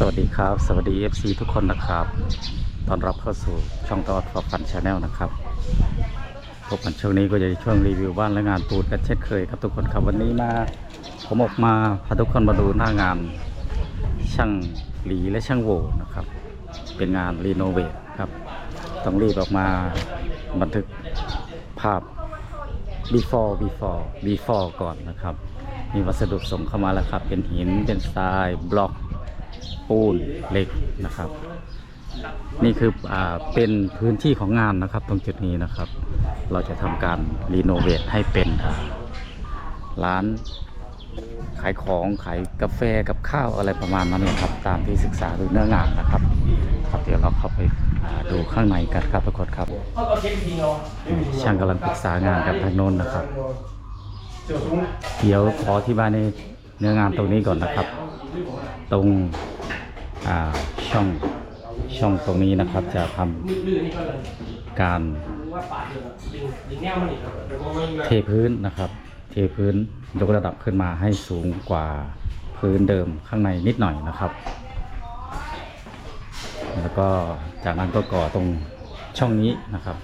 สวัสดีครับ สวัสดี FC ทุกคนนะครับ ตอนรับเข้าสู่ช่องตอดฟอร์ฟันชาแนลนะครับพบกันช่วงนี้ก็จะช่วงรีวิวบ้านและงานปูนกันเช่นเคยครับทุกคนครับวันนี้มาผมออกมาพาทุกคนมาดูหน้างานช่างหลีและช่างโวนะครับ เป็นงานรีโนเวทครับต้องรีบออกมาบันทึกภาพ before before before ก่อนนะครับ มีวัสดุส่งเข้ามาแล้วครับ เป็นหินเป็นทรายบล็อก ปูนเหล็กนะครับ นี่คืออเป็นพื้นที่ของงานนะครับ ตรงจุดนี้นะครับ เราจะทำการรีโนเวทให้เป็นร้านขายของขายกาแฟกับข้าวอะไรประมาณนั้นเลยครับ ตามที่ศึกษาดูเนื้องานนะครับ ครับเดี๋ยวเราเข้าไปดูข้างในกันครับทุกคนครับ ช่างกำลังปรึกษางานกับทางโน้นนะครับ เดี๋ยวขอที่บ้ายในเนื้องานตรงนี้ก่อนนะครับ ตรง ช่องช่องตรงนี้นะครับ จะทำการเทพื้นนะครับ เทพื้นยกระดับขึ้นมาให้สูงกว่าพื้นเดิมข้างในนิดหน่อยนะครับ แล้วก็จากนั้นก็ก่อตรงช่องนี้นะครับ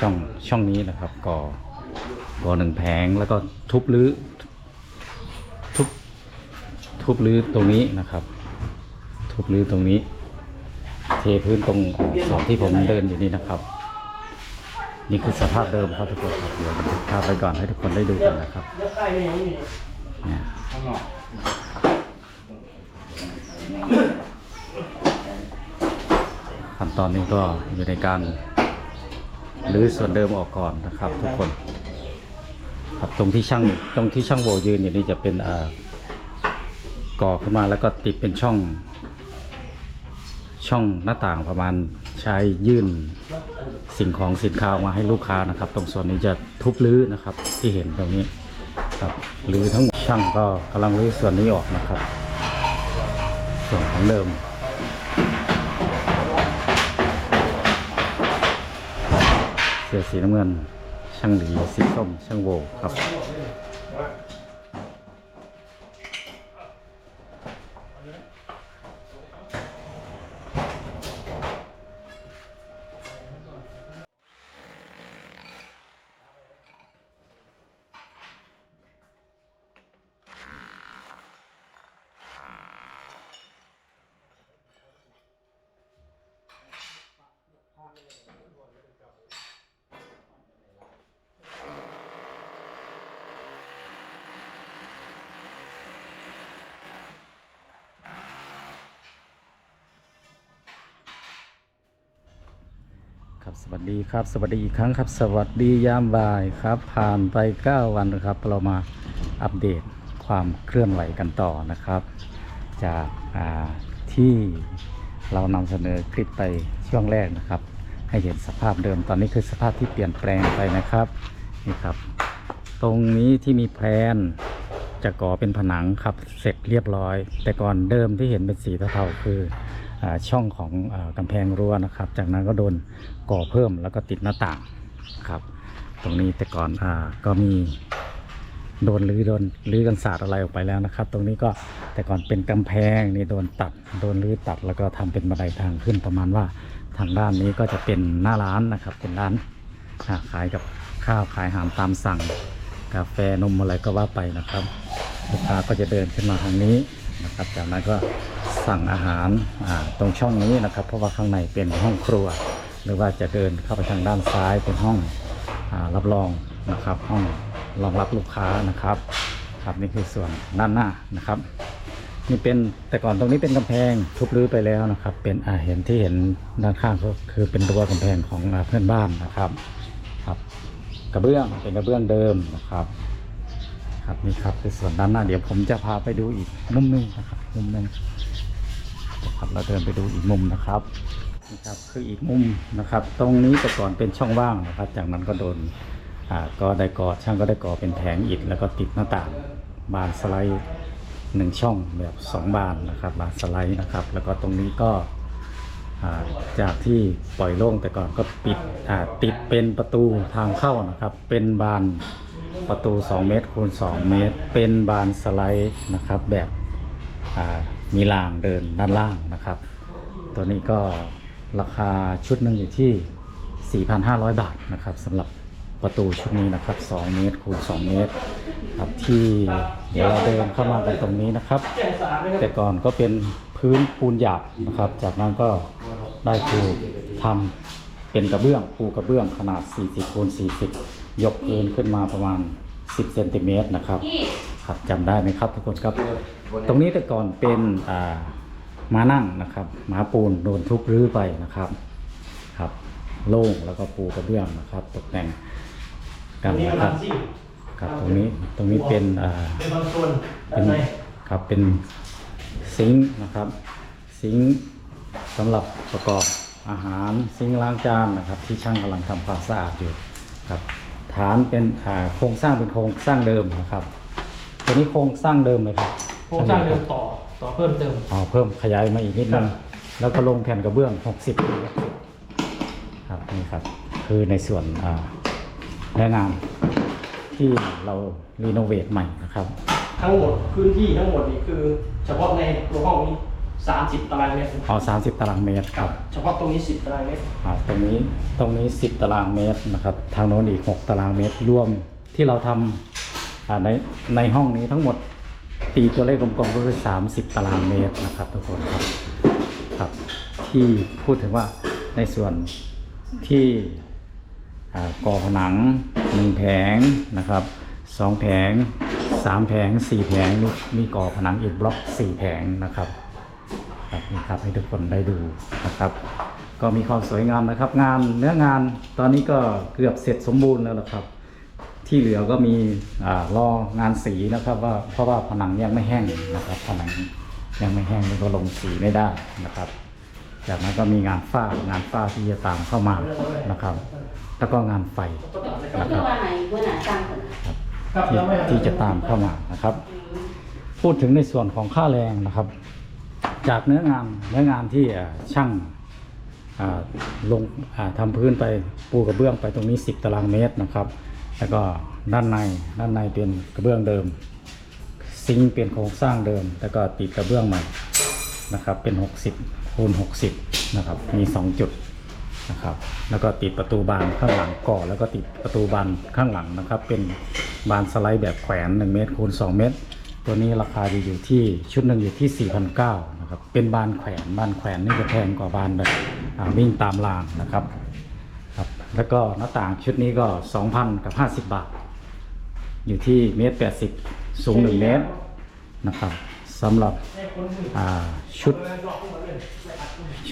ช่องช่องนี้นะครับ ก่อก่อหนึ่งแผงแล้วก็ทุบรื้อทุบทุบรื้อตรงนี้นะครับ ทุบรื้อตรงนี้ เทพื้นตรงส่วนที่ผมเดินอยู่นี่นะครับ นี่คือสภาพเดิมครับทุกคนครับเดี๋ยวบันทึกภาพไว้ก่อนให้ทุกคนได้ดูกันนะครับเนี่ยขั้นตอนนี้ก็อยู่ในการรื้อส่วนเดิมออกก่อนนะครับ ทุกคน ครับตรงที่ช่างตรงที่ช่างโบยืนอยู่นี่จะเป็นอ่าก่อขึ้นมาแล้วก็ติดเป็นช่อง ช่องหน้าต่างประมาณใช้ยื่นสิ่งของสินค้าออกมาให้ลูกค้านะครับ ตรงส่วนนี้จะทุบรื้อนะครับที่เห็นตรงนี้ครับรื้อทั้งหมดช่างก็กำลังรื้อส่วนนี้ออกนะครับ ส่วนของเดิมเสื้อสีน้ำเงินช่างหลีสีส้มช่างโวครับ ครับสวัสดีครับสวัสดีอีกครั้งครับ สวัสดียามบ่ายครับ ผ่านไป 9 วันนะครับ เรามาอัปเดตความเคลื่อนไหวกันต่อนะครับ จากาที่เรานำเสนอคลิปไปช่วงแรกนะครับ ให้เห็นสภาพเดิมตอนนี้คือสภาพที่เปลี่ยนแปลงไปนะครับนี่ครับ ตรงนี้ที่มีแพลนจะก่อเป็นผนังครับเสร็จเรียบร้อย แต่ก่อนเดิมที่เห็นเป็นสีเทาๆคือ ช่องของอากำแพงรั้วนะครับ จากนั้นก็โดนก่อเพิ่มแล้วก็ติดหน้าต่างครับ ตรงนี้แต่ก่อนอก็มีโดนรื้อโดนรื้อกันศาสตร์อะไรออกไปแล้วนะครับ ตรงนี้ก็แต่ก่อนเป็นกำแพงนี่โดนตัดโดนรื้อตัดแล้วก็ทำเป็นบันไดทางขึ้นประมาณว่าทางด้านนี้ก็จะเป็นหน้าร้านนะครับ เป็นร้านาขายกับข้าวขายอาหารตามสั่ง กาแฟนมอะไรก็ว่าไปนะครับลูกค้าก็จะเดินขึ้นมาทางนี้ นะครับ จากนั้นก็สั่งอาหารตรงช่องนี้นะครับ เพราะว่าข้างในเป็นห้องครัว หรือว่าจะเดินเข้าไปทางด้านซ้ายเป็นห้องอรับรองนะครับ ห้องรองรับลูกค้านะครับครับนี่คือส่วนด้านหน้านะครับนี่เป็นแต่ก่อนตรงนี้เป็นกำแพงทุบรื้อไปแล้วนะครับ เป็นอาเห็นที่เห็นด้านข้างก็คือเป็นรั้วกำแพงของเพื่อนบ้านนะครับ ครับ กระเบื้องเป็นกระเบื้องเดิมนะครับ ครับนี่ครับคือส่วนด้านหน้าเดี๋ยวผมจะพาไปดูอีกมุมหนึงนะครับมุมหนึงครับเราเดินไปดูอีกมุมนะครับนี่ครับคืออีกมุมนะครับ ตรงนี้แต่ก่อนเป็นช่องว่างนะครับ จากนั้นก็โดนอ่าก็ได้ก่อช่างก็ได้ก่อเป็นแผงอิฐแล้วก็ติดหน้าต่างบานสไลด์หนึ่งช่องแบบสองบานนะครับ บานสไลด์นะครับ แล้วก็ตรงนี้ก็อ่าจากที่ปล่อยโล่งแต่ก่อนก็ปิดอ่าติดเป็นประตูทางเข้านะครับ เป็นบาน ประตู 2 เมตรคูณ 2 เมตร เป็นบานสไลด์นะครับ แบบมีรางเดินด้านล่างนะครับ ตัวนี้ก็ราคาชุดหนึ่งอยู่ที่ 4,500 บาทนะครับสำหรับประตูชุดนี้นะครับ 2 เมตรคูณ 2 เมตรครับที่เดี๋ยวเราเดินเข้ามากันตรงนี้นะครับ แต่ก่อนก็เป็นพื้นปูนหยาบนะครับ จากนั้นก็ได้ปูทำเป็นกระเบื้องปูกระเบื้องขนาด 40คูณ40 ยกพื้นขึ้นมาประมาณ 10เซนติเมตรนะครับครับจำได้ไหมครับทุกคนครับ ตรงนี้แต่ก่อนเป็นอ่าม้านั่งนะครับม้าปูนโดนทุบรื้อไปนะครับครับ โล่งแล้วก็ปูกระเบื้องนะครับ ตกแต่งกันนี่นะกำคลัรับงซิ่งครับตรงนี้ตรงนี้เป็นอ่าเป็นบางส่วนเป็ด้านนในครับเป็นซิงค์นะครับ ซิงค์สำหรับประกอบอาหารซิงค์ล้างจานนะครับ ที่ช่างกำลังทำความสะอาดอยู่ครับ ฐานเป็นอ่าโครงสร้างเป็นโครงสร้างเดิมนะครับ ตัวนี้โครงสร้างเดิมเลยครับโครงสร้างเดิมต่อต่อเพิ่มเติม อ๋อเพิ่มขยายมาอีกนิดนึงแล้วก็ลงแผ่นกระเบื้อง 60ครับนี่ครับ คือในส่วนอ่าแรงงานที่เรารีโนเวทใหม่นะครับ ทั้งหมดพื้นที่ทั้งหมดนี่คือ เฉพาะในตัวห้องนี้ 30 ตารางเมตรเอา30ตารางเมตรครับเฉพาะตรงนี้ 10 ตารางเมตรอ่าตรงนี้ตรงนี้ 10 ตารางเมตรนะครับ ทางโน้นอีก 6 ตารางเมตรรวมที่เราทำอ่าในในห้องนี้ทั้งหมดตีตัวเลขกลมๆก็คือ 30 ตารางเมตรนะครับทุกคนครับครับ ที่พูดถึงว่าในส่วนที่อ่าก่อผนังหนึ่งแผงนะครับสองแผงสามแผงสี่แผงมีมีก่อผนังอีกบล็อกสี่แผงนะครับ ครับนี่ครับให้ทุกคนได้ดูนะครับ ก็มีความสวยงามนะครับ งานเนื้องานตอนนี้ก็เกือบเสร็จสมบูรณ์แล้วนะครับ ที่เหลือก็มีอ่ารองานสีนะครับว่าเพราะว่าผนังยังไม่แห้งนะครับ ผนังยังไม่แห้งแล้วก็ลงสีไม่ได้นะครับ จากนั้นก็มีงานฝ้างานฝ้าที่จะตามเข้ามานะครับ แล้วก็งานไฟนะคเพื่รัอบว่าไหนเพื่อหนาตั้งก่อนครับที่แล้วไม่ที่จะตามเข้ามานะครับ พูดถึงในส่วนของค่าแรงนะครับ จากเนื้องานเนื้องานที่ช่างลงอ่าทำพื้นไปปูกระเบื้องไปตรงนี้ 10 ตารางเมตรนะครับ แล้วก็ด้านในด้านในเป็นกระเบื้องเดิม ซิงเปลี่ยนโครงสร้างเดิม แล้วก็ติดกระเบื้องใหม่นะครับเป็น 60คูณ60นะครับมี 2 จุดนะครับแล้วก็ติดประตูบานข้างหลังก่อ แล้วก็ติดประตูบานข้างหลังนะครับ เป็นบานสไลด์แบบแขวน 1 เมตรคูณ2เมตร ตัวนี้ราคาจะอยู่ที่ชุดหนึ่งอยู่ที่ 4,900นะครับ เป็นบานแขวนบานแขวนนี่จะแพงกว่าบานแบบวิ่งตามรางนะครับครับ แล้วก็หน้าต่างชุดนี้ก็ 2,000 กับ 50 บาท อยู่ที่เมตร80 สูง 1 เมตรนะครับสำหรับชุด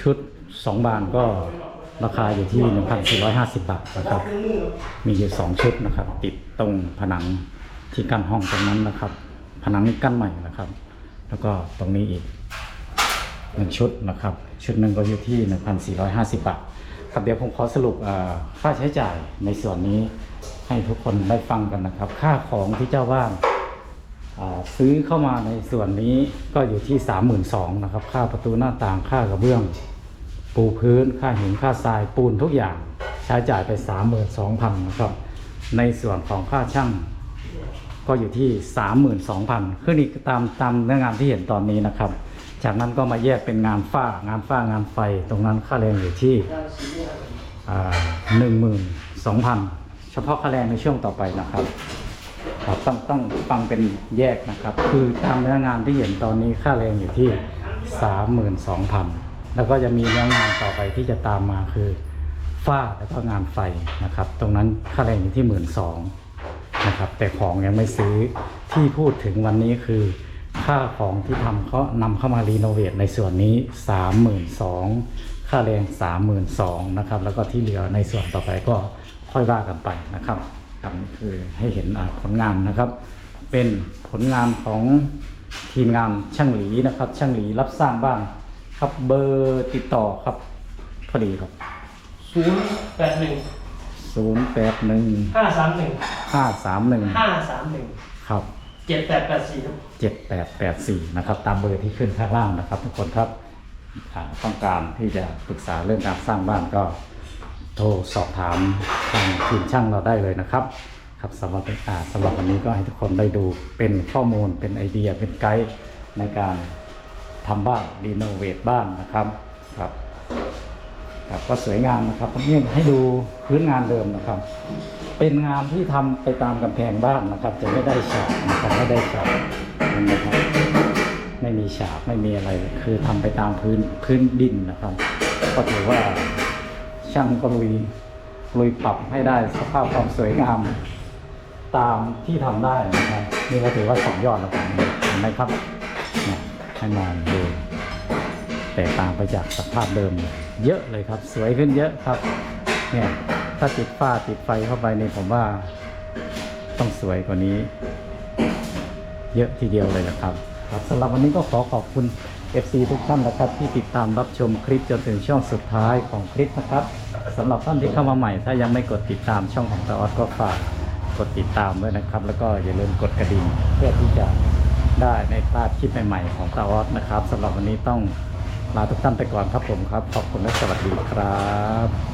ชุด 2 บานก็ราคาอยู่ที่ 1,450 บาทนะครับ มีอยู่ 2 ชุดนะครับ ติดตรงผนังที่กั้นห้องตรงนั้นนะครับ ผนังกั้นใหม่นะครับ แล้วก็ตรงนี้อีกหนึ่งชุดนะครับ ชุดหนึ่งก็อยู่ที่ 1,450 บาทครับเดี๋ยวผมขอสรุปค่าใช้จ่ายในส่วนนี้ให้ทุกคนได้ฟังกันนะครับ ค่าของที่เจ้าบ้านาซื้อเข้ามาในส่วนนี้ก็อยู่ที่ 32,000นะครับ ค่าประตูหน้าต่างค่ากระเบื้อง ปูพื้นค่าหินค่าทรายปูนทุกอย่างใช้จ่ายไป 32,000นะครับในส่วนของค่าช่าง ก็อยู่ที่ 32,000คือนี่ตามตามเนื้องานที่เห็นตอนนี้นะครับ จากนั้นก็มาแยกเป็นงานฝ้างานฝ้างานไฟ ตรงนั้นค่าแรงอยู่ที่หนึ่งหมื่นสองพันเฉพาะค่าแรงในช่วงต่อไปนะครับครับต้องต้องฟังเป็นแยกนะครับ คือตามเนื้องานที่เห็นตอนนี้ค่าแรงอยู่ที่สามหมื่นสองพันแล้วก็จะมีเนื้องานต่อไปที่จะตามมาคือฝ้าแล้วก็งานไฟนะครับ ตรงนั้นค่าแรงอยู่ที่หมื่นสอง นะครับ แต่ของยังไม่ซื้อที่พูดถึงวันนี้คือ ค่าของที่ทำเขานำเข้ามารีโนเวทในส่วนนี้ 32,000ค่าแรง32,000นะครับ แล้วก็ที่เหลือในส่วนต่อไปก็ค่อยว่ากันไปนะครับครับนี่คือให้เห็นผลงานนะครับ เป็นผลงานของทีมงานช่างหลีนะครับ ช่างหลีรับสร้างบ้านครับเบอร์ติดต่อครับพอดีครับ 081 081 531 531 531ครับ7884ครับ7884นะครับ ตามเบอร์ที่ขึ้นข้างล่างนะครับ ทุกคนครับอ่าต้องการที่จะปรึกษาเรื่องการสร้างบ้านก็ โทรสอบถามทางทีมช่างเราได้เลยนะครับ ครับสำหรับอ่าสำหรับวันนี้ก็ให้ทุกคนได้ดูเป็นข้อมูลเป็นไอเดียเป็นไกด์ในการทำบ้านรีโนเวทบ้านนะครับ ครับครับก็สวยงามนะครับนี่ให้ดูพื้นงานเดิมนะครับ เป็นงานที่ทำไปตามกำแพงบ้านนะครับ จะไม่ได้ฉากนะครับไม่ได้ฉากนะครับไม่มีฉากไม่มีอะไร คือทำไปตามพื้นพื้นดินนะครับ ก็ถือว่าช่างก็ลุยลุยปรับให้ได้สภาพความสวยงามตามที่ทำได้นะครับนี่ก็ถือว่าสองยอดแล้วกันเห็นไหมครับให้มองดูแตกต่างไปจากสภาพเดิมเย เยอะเลยครับ สวยขึ้นเยอะครับ เนี่ยถ้าติดฝ้าติดไฟเข้าไปในผมว่าต้องสวยกว่านี้ เยอะทีเดียวเลยนะครับ ครับสำหรับวันนี้ก็ขอขอบคุณ FC ทุกท่านนะครับ ที่ติดตามรับชมคลิปจนถึงช่วงสุดท้ายของคลิปนะครับสำหรับท่านที่เข้ามาใหม่ ถ้ายังไม่กดติดตามช่องของตาออสก็ฝากกดติดตามด้วยนะครับ แล้วก็อย่าลืมกดกระดิ่งเพื่อที่จะได้ไม่พลาดคลิปใหม่ๆของตาออสนะครับสำหรับวันนี้ต้อง ลาทุกท่านไปก่อนครับผมครับ ขอบคุณและสวัสดีครับ